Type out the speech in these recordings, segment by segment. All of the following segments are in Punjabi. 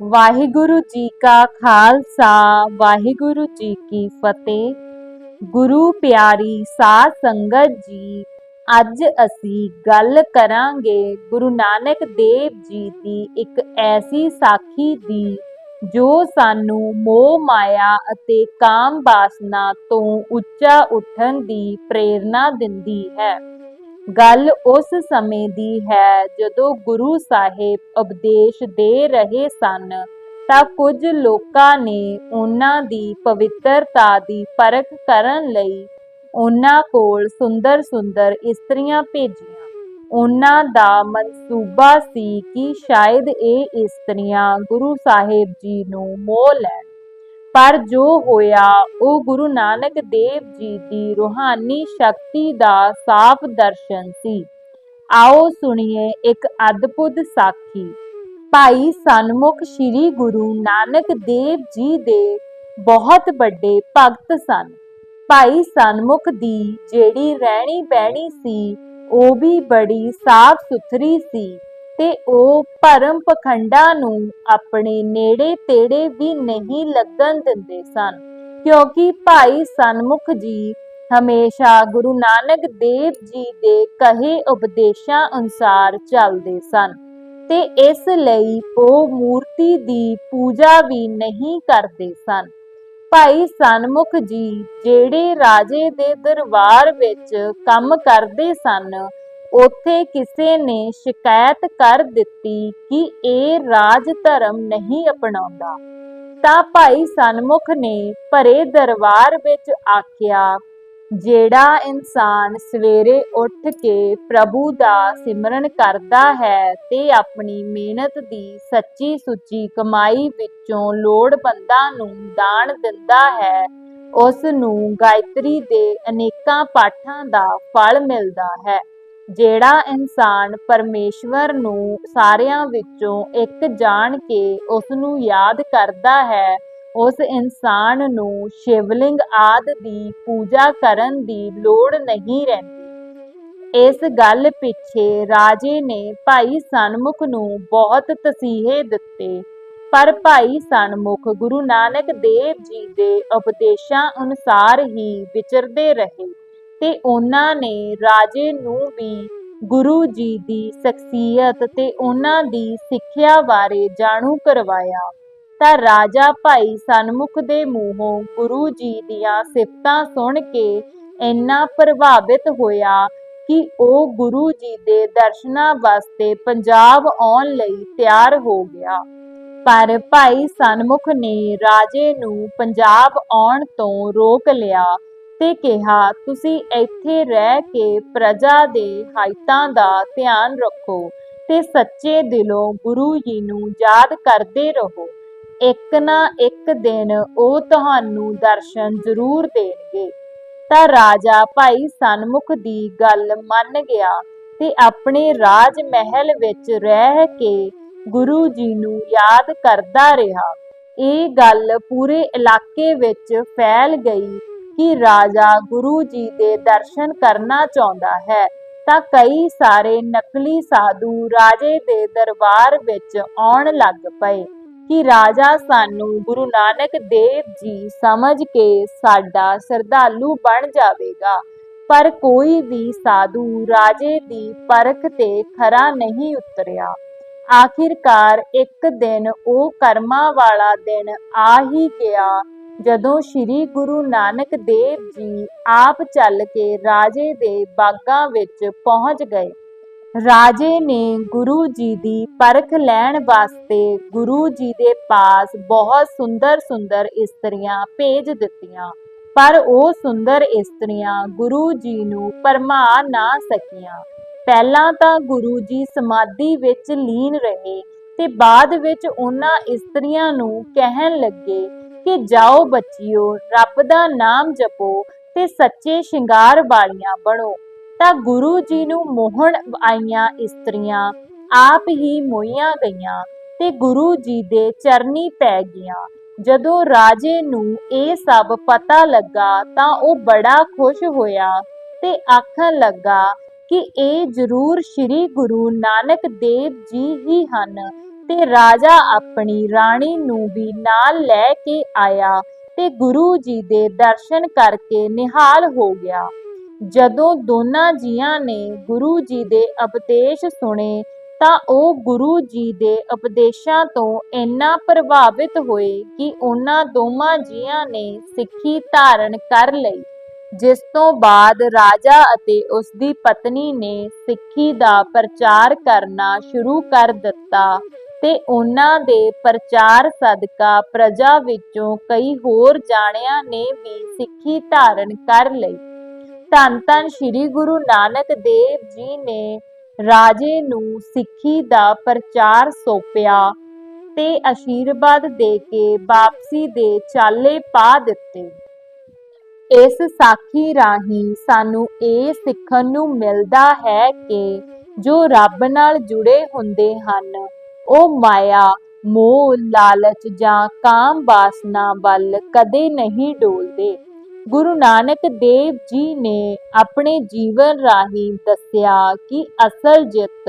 ਵਾਹਿਗੁਰੂ ਜੀ ਕਾ ਖਾਲਸਾ, ਵਾਹਿਗੁਰੂ ਜੀ ਕੀ ਫਤਿਹ। ਗੁਰੂ ਪਿਆਰੀ ਸਾਧ ਸੰਗਤ ਜੀ, ਅੱਜ ਅਸੀਂ ਗੱਲ ਕਰਾਂਗੇ ਗੁਰੂ ਨਾਨਕ ਦੇਵ ਜੀ ਦੀ ਇੱਕ ਐਸੀ ਸਾਖੀ ਦੀ, ਜੋ ਸਾਨੂੰ ਮੋਹ, ਮਾਇਆ ਅਤੇ ਕਾਮ ਬਾਸਨਾ ਤੋਂ ਉੱਚਾ ਉੱਠਣ ਦੀ ਪ੍ਰੇਰਣਾ ਦਿੰਦੀ ਹੈ। ਗੱਲ ਉਸ ਸਮੇਂ ਦੀ ਹੈ ਜਦੋਂ ਗੁਰੂ ਸਾਹਿਬ ਉਪਦੇਸ਼ ਦੇ ਰਹੇ ਸਨ, ਤਾਂ ਕੁਝ ਲੋਕਾਂ ਨੇ ਉਹਨਾਂ ਦੀ ਪਵਿੱਤਰਤਾ ਦੀ ਪਰਖ ਕਰਨ ਲਈ ਉਹਨਾਂ ਕੋਲ ਸੁੰਦਰ ਸੁੰਦਰ ਇਸਤਰੀਆਂ ਭੇਜੀਆਂ। ਉਹਨਾਂ ਦਾ ਮਨਸੂਬਾ ਸੀ ਕਿ ਸ਼ਾਇਦ ਇਹ ਇਸਤਰੀਆਂ ਗੁਰੂ ਸਾਹਿਬ ਜੀ ਨੂੰ ਮੋਹ ਲੈਣ। ਪਰ ਜੋ ਹੋਇਆ, ਉਹ ਗੁਰੂ ਨਾਨਕ ਦੇਵ ਜੀ ਦੀ ਰੂਹਾਨੀ ਸ਼ਕਤੀ ਦਾ ਸਾਫ਼ ਦਰਸ਼ਨ ਸੀ। ਆਓ ਸੁਣੀਏ ਇੱਕ ਅਦਭੁਤ ਸਾਖੀ। ਭਾਈ ਸਨਮੁਖ ਸ੍ਰੀ ਗੁਰੂ ਨਾਨਕ ਦੇਵ ਜੀ ਦੇ ਬਹੁਤ ਵੱਡੇ ਭਗਤ ਸਨ। ਭਾਈ ਸਨਮੁਖ ਦੀ ਜਿਹੜੀ ਰਹਿਣੀ ਬਹਿਣੀ ਸੀ, ਉਹ ਵੀ ਬੜੀ ਸਾਫ਼ ਸੁਥਰੀ ਸੀ। ਤੇ ਉਹ ਭਰਮ ਪਖੰਡਾਂ ਨੂੰ ਆਪਣੇ ਨੇੜੇ ਤੇੜੇ ਵੀ ਨਹੀਂ ਲੱਗਣ ਦਿੰਦੇ ਸਨ, ਕਿਉਂਕਿ ਭਾਈ ਸਨਮੁਖ ਜੀ ਹਮੇਸ਼ਾ ਗੁਰੂ ਨਾਨਕ ਦੇਵ ਜੀ ਦੇ ਕਹੇ ਉਪਦੇਸ਼ਾਂ ਅਨੁਸਾਰ ਚੱਲਦੇ ਸਨ ਤੇ ਇਸ ਲਈ ਉਹ ਮੂਰਤੀ ਦੀ ਪੂਜਾ ਵੀ ਨਹੀਂ ਕਰਦੇ ਸਨ। ਭਾਈ ਸਨਮੁਖ ਜੀ ਜਿਹੜੇ ਰਾਜੇ ਦੇ ਦਰਬਾਰ ਵਿੱਚ ਕੰਮ ਕਰਦੇ ਸਨ ਉੱਥੇ ਕਿਸੇ ਨੇ ਸ਼ਿਕਾਇਤ ਕਰ ਦਿੱਤੀ ਕਿ ਇਹ ਰਾਜ ਧਰਮ ਨਹੀਂ ਅਪਣਾਉਂਦਾ। ਤਾਂ ਭਾਈ ਸਨਮੁਖ ਨੇ ਭਰੇ ਦਰਬਾਰ ਵਿੱਚ ਆਖਿਆ, ਜਿਹੜਾ ਇਨਸਾਨ ਸਵੇਰੇ ਉੱਠ ਕੇ ਪ੍ਰਭੂ ਦਾ ਸਿਮਰਨ ਕਰਦਾ ਹੈ ਤੇ ਆਪਣੀ ਮਿਹਨਤ ਦੀ ਸੱਚੀ ਸੁੱਚੀ ਕਮਾਈ ਵਿੱਚੋਂ ਲੋੜਵੰਦਾਂ ਨੂੰ ਦਾਨ ਦਿੰਦਾ ਹੈ, ਉਸ ਨੂੰ ਗਾਇਤਰੀ ਦੇ ਅਨੇਕਾਂ ਪਾਠਾਂ ਦਾ ਫਲ ਮਿਲਦਾ ਹੈ। ਜਿਹੜਾ ਇਨਸਾਨ ਪਰਮੇਸ਼ਵਰ ਨੂੰ ਸਾਰਿਆਂ ਵਿੱਚੋਂ ਇੱਕ ਜਾਣ ਕੇ ਉਸ ਨੂੰ ਯਾਦ ਕਰਦਾ ਹੈ, ਉਸ ਇਨਸਾਨ ਨੂੰ ਸ਼ਿਵਲਿੰਗ ਆਦ ਦੀ ਪੂਜਾ ਕਰਨ ਦੀ ਲੋੜ ਨਹੀਂ ਰਹਿੰਦੀ। ਇਸ ਗੱਲ ਪਿੱਛੇ ਰਾਜੇ ਨੇ ਭਾਈ ਸਨਮੁਖ ਨੂੰ ਬਹੁਤ ਤਸੀਹੇ ਦਿੱਤੇ, ਪਰ ਭਾਈ ਸਨਮੁਖ ਗੁਰੂ ਨਾਨਕ ਦੇਵ ਜੀ ਦੇ ਉਪਦੇਸ਼ਾਂ ਅਨੁਸਾਰ ਹੀ ਵਿਚਰਦੇ ਰਹੇ। ਤੇ ਉਹਨਾਂ ਨੇ ਰਾਜੇ ਨੂੰ ਵੀ ਗੁਰੂ ਜੀ ਦੀ ਸ਼ਖਸੀਅਤ ਤੇ ਉਹਨਾਂ ਦੀ ਸਿੱਖਿਆ ਬਾਰੇ ਜਾਣੂ ਕਰਵਾਇਆ। ਤਾਂ ਰਾਜਾ ਭਾਈ ਸਨਮੁਖ ਦੇ ਮੂੰਹੋਂ ਗੁਰੂ ਜੀ ਦੀਆਂ ਸਿਫਤਾਂ ਸੁਣ ਕੇ ਇੰਨਾ ਪ੍ਰਭਾਵਿਤ ਹੋਇਆ ਕਿ ਉਹ ਗੁਰੂ ਜੀ ਦੇ ਦਰਸ਼ਨਾਂ ਵਾਸਤੇ ਪੰਜਾਬ ਆਉਣ ਲਈ ਤਿਆਰ ਹੋ ਗਿਆ। ਪਰ ਭਾਈ ਸਨਮੁਖ ਨੇ ਰਾਜੇ ਨੂੰ ਪੰਜਾਬ ਆਉਣ ਤੋਂ ਰੋਕ ਲਿਆ ਤੇ ਕਿਹਾ, ਤੁਸੀਂ ਇੱਥੇ ਰਹਿ ਕੇ ਪ੍ਰਜਾ ਦੇ ਹਾਇਤਾਂ ਦਾ ਧਿਆਨ ਰੱਖੋ ਤੇ ਸੱਚੇ ਦਿਲੋਂ ਗੁਰੂ ਜੀ ਨੂੰ ਯਾਦ ਕਰਦੇ ਰਹੋ। ਇੱਕ ਨਾ ਇੱਕ ਦਿਨ ਉਹ ਤੁਹਾਨੂੰ ਦਰਸ਼ਨ ਜ਼ਰੂਰ ਦੇਣਗੇ। ਤਾਂ ਰਾਜਾ ਭਾਈ ਸਨਮੁਖ ਦੀ ਗੱਲ ਮੰਨ ਗਿਆ ਤੇ ਆਪਣੇ ਰਾਜ ਮਹਿਲ ਵਿੱਚ ਰਹਿ ਕੇ ਗੁਰੂ ਜੀ ਨੂੰ ਯਾਦ ਕਰਦਾ ਰਿਹਾ। ਇਹ ਗੱਲ ਪੂਰੇ ਇਲਾਕੇ ਵਿੱਚ ਫੈਲ ਗਈ ਕਿ ਰਾਜਾ ਗੁਰੂ ਜੀ ਦੇ ਦਰਸ਼ਨ ਕਰਨਾ ਚਾਹੁੰਦਾ ਹੈ, ਤਾਂ ਕਈ ਸਾਰੇ ਨਕਲੀ ਸਾਧੂ ਰਾਜੇ ਦੇ ਦਰਬਾਰ ਵਿੱਚ ਆਉਣ ਲੱਗ ਪਏ ਕਿ ਰਾਜਾ ਸਾਨੂੰ ਗੁਰੂ ਨਾਨਕ ਦੇਵ ਜੀ ਸਮਝ ਕੇ ਸਾਡਾ ਸ਼ਰਧਾਲੂ ਬਣ ਜਾਵੇਗਾ। ਪਰ ਕੋਈ ਵੀ ਸਾਧੂ ਰਾਜੇ ਦੀ ਪਰਖ ਤੇ ਖਰਾ ਨਹੀਂ ਉਤਰਿਆ। ਆਖਿਰਕਾਰ ਇੱਕ ਦਿਨ ਉਹ ਕਰਮਾਂ ਵਾਲਾ ਦਿਨ ਆ ਹੀ ਗਿਆ ਜਦੋਂ ਸ੍ਰੀ ਗੁਰੂ ਨਾਨਕ ਦੇਵ ਜੀ ਆਪ ਚੱਲ ਕੇ ਰਾਜੇ ਦੇ ਬਾਗਾਂ ਵਿੱਚ ਪਹੁੰਚ ਗਏ, ਰਾਜੇ ਨੇ ਗੁਰੂ ਜੀ ਦੀ ਪਰਖ ਲੈਣ ਵਾਸਤੇ ਗੁਰੂ ਜੀ ਦੇ ਪਾਸ ਬਹੁਤ ਸੁੰਦਰ ਸੁੰਦਰ ਇਸਤਰੀਆਂ ਭੇਜ ਦਿੱਤੀਆਂ, ਪਰ ਉਹ ਸੁੰਦਰ ਇਸਤਰੀਆਂ ਗੁਰੂ ਜੀ ਨੂੰ ਪਰਮਾ ਨਾ ਸਕੀਆਂ। ਪਹਿਲਾਂ ਤਾਂ ਗੁਰੂ ਜੀ ਸਮਾਧੀ ਵਿੱਚ ਲੀਨ ਰਹੇ ਤੇ ਬਾਅਦ ਵਿੱਚ ਉਹਨਾਂ ਇਸਤਰੀਆਂ ਨੂੰ ਕਹਿਣ ਲੱਗੇ ਕਿ ਜਾਓ ਬੱਚਿਓ, ਰੱਬ ਦਾ ਨਾਮ ਜਪੋ ਤੇ ਸੱਚੇ ਸ਼ਿੰਗਾਰ ਵਾਲੀਆਂ ਬਣੋ। ਤਾਂ ਗੁਰੂ ਜੀ ਨੂੰ ਮੋਹਣ ਆਈਆਂ ਇਸਤਰੀਆਂ, ਆਪ ਹੀ ਮੋਈਆਂ ਗਈਆਂ ਤੇ ਗੁਰੂ ਜੀ ਦੇ ਚਰਨੀ ਪੈ ਗਈਆਂ। ਜਦੋਂ ਰਾਜੇ ਨੂੰ ਇਹ ਸਭ ਪਤਾ ਲੱਗਾ ਤਾਂ ਉਹ ਬੜਾ ਖੁਸ਼ ਹੋਇਆ ਤੇ ਆਖਣ ਲੱਗਾ ਕਿ ਇਹ ਜ਼ਰੂਰ ਸ੍ਰੀ ਗੁਰੂ ਨਾਨਕ ਦੇਵ ਜੀ ਹੀ ਹਨ। ਤੇ ਰਾਜਾ ਆਪਣੀ ਰਾਣੀ ਨੂੰ ਵੀ ਨਾਲ ਲੈ ਕੇ ਆਇਆ ਤੇ ਗੁਰੂ ਜੀ ਦੇ ਦਰਸ਼ਨ ਕਰਕੇ ਨਿਹਾਲ ਹੋ ਗਿਆ। ਜਦੋਂ ਦੋਨਾਂ ਜੀਆਂ ਨੇ ਗੁਰੂ ਜੀ ਦੇ ਉਪਦੇਸ਼ ਸੁਣੇ ਤਾਂ ਉਹ ਗੁਰੂ ਜੀ ਦੇ ਉਪਦੇਸ਼ਾਂ ਤੋਂ ਇੰਨਾ ਪ੍ਰਭਾਵਿਤ ਹੋਏ ਕਿ ਉਹਨਾਂ ਦੋਵਾਂ ਜੀਆਂ ਨੇ ਸਿੱਖੀ ਧਾਰਨ ਕਰ ਲਈ, ਜਿਸ ਤੋਂ ਬਾਅਦ ਰਾਜਾ ਅਤੇ ਉਸ ਦੀ ਪਤਨੀ ਨੇ ਸਿੱਖੀ ਦਾ ਪ੍ਰਚਾਰ ਕਰਨਾ ਸ਼ੁਰੂ ਕਰ ਦਿੱਤਾ। ਤੇ ਉਹਨਾਂ ਦੇ ਪ੍ਰਚਾਰ ਸਦਕਾ ਪ੍ਰਜਾ ਵਿੱਚੋਂ ਕਈ ਹੋਰ ਜਾਣਿਆਂ ਨੇ ਵੀ ਸਿੱਖੀ ਧਾਰਨ ਕਰ ਲਈ। ਧੰਨ ਧੰਨ ਸ੍ਰੀ ਗੁਰੂ ਨਾਨਕ ਦੇਵ ਜੀ ਨੇ ਰਾਜੇ ਨੂੰ ਸਿੱਖੀ ਦਾ ਪ੍ਰਚਾਰ ਸੌਂਪਿਆ ਤੇ ਅਸ਼ੀਰਵਾਦ ਦੇ ਕੇ ਵਾਪਸੀ ਦੇ ਚਾਲੇ ਪਾ ਦਿੱਤੇ। ਇਸ ਸਾਖੀ ਰਾਹੀਂ ਸਾਨੂੰ ਇਹ ਸਿੱਖਣ ਨੂੰ ਮਿਲਦਾ ਹੈ ਕਿ ਜੋ ਰੱਬ ਨਾਲ ਜੁੜੇ ਹੁੰਦੇ ਹਨ ਉਹ ਮਾਇਆ, ਮੋਹ, ਲਾਲਚ ਜਾਂ ਕਾਮ ਵਾਸਨਾ ਵੱਲ ਕਦੇ ਨਹੀਂ ਡੋਲਦੇ। ਗੁਰੂ ਨਾਨਕ ਦੇਵ ਜੀ ਨੇ ਆਪਣੇ ਜੀਵਨ ਰਾਹੀਂ ਦੱਸਿਆ ਕਿ ਅਸਲ ਜਿੱਤ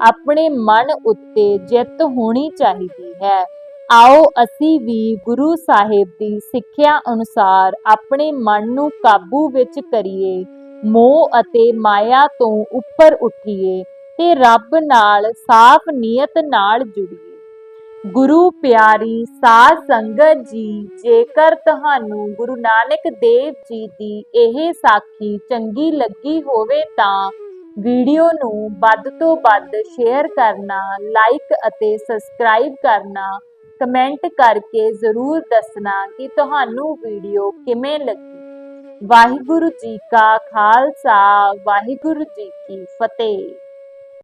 ਆਪਣੇ ਮਨ ਉੱਤੇ ਜਿੱਤ ਹੋਣੀ ਚਾਹੀਦੀ ਹੈ। ਆਓ ਅਸੀਂ ਵੀ ਗੁਰੂ ਸਾਹਿਬ ਦੀ ਸਿੱਖਿਆ ਅਨੁਸਾਰ ਆਪਣੇ ਮਨ ਨੂੰ ਕਾਬੂ ਵਿੱਚ ਕਰੀਏ, ਮੋਹ ਅਤੇ ਮਾਇਆ ਤੋਂ ਉੱਪਰ ਉੱਠੀਏ। ਤੇ ਰੱਬ ਨਾਲ ਸਾਫ਼ ਨੀਅਤ ਨਾਲ ਜੁੜੀਏ। ਗੁਰੂ ਪਿਆਰੀ, ਸਾਧ ਸੰਗਤ ਜੀ, ਜੇਕਰ ਤੁਹਾਨੂੰ ਗੁਰੂ ਨਾਨਕ ਦੇਵ ਜੀ ਦੀ ਇਹ ਸਾਖੀ ਚੰਗੀ ਲੱਗੀ ਹੋਵੇ ਤਾਂ ਵੀਡੀਓ ਨੂੰ ਵੱਧ ਤੋਂ ਵੱਧ ਸ਼ੇਅਰ ਕਰਨਾ, ਲਾਈਕ ਅਤੇ ਸਬਸਕ੍ਰਾਈਬ ਕਰਨਾ, ਕਮੈਂਟ ਕਰਕੇ ਜ਼ਰੂਰ ਦੱਸਣਾ ਕਿ ਤੁਹਾਨੂੰ ਵੀਡੀਓ ਕਿਵੇਂ ਲੱਗੀ। ਵਾਹਿਗੁਰੂ ਜੀ ਕਾ ਖਾਲਸਾ, ਵਾਹਿਗੁਰੂ ਜੀ ਕੀ ਫਤਿਹ।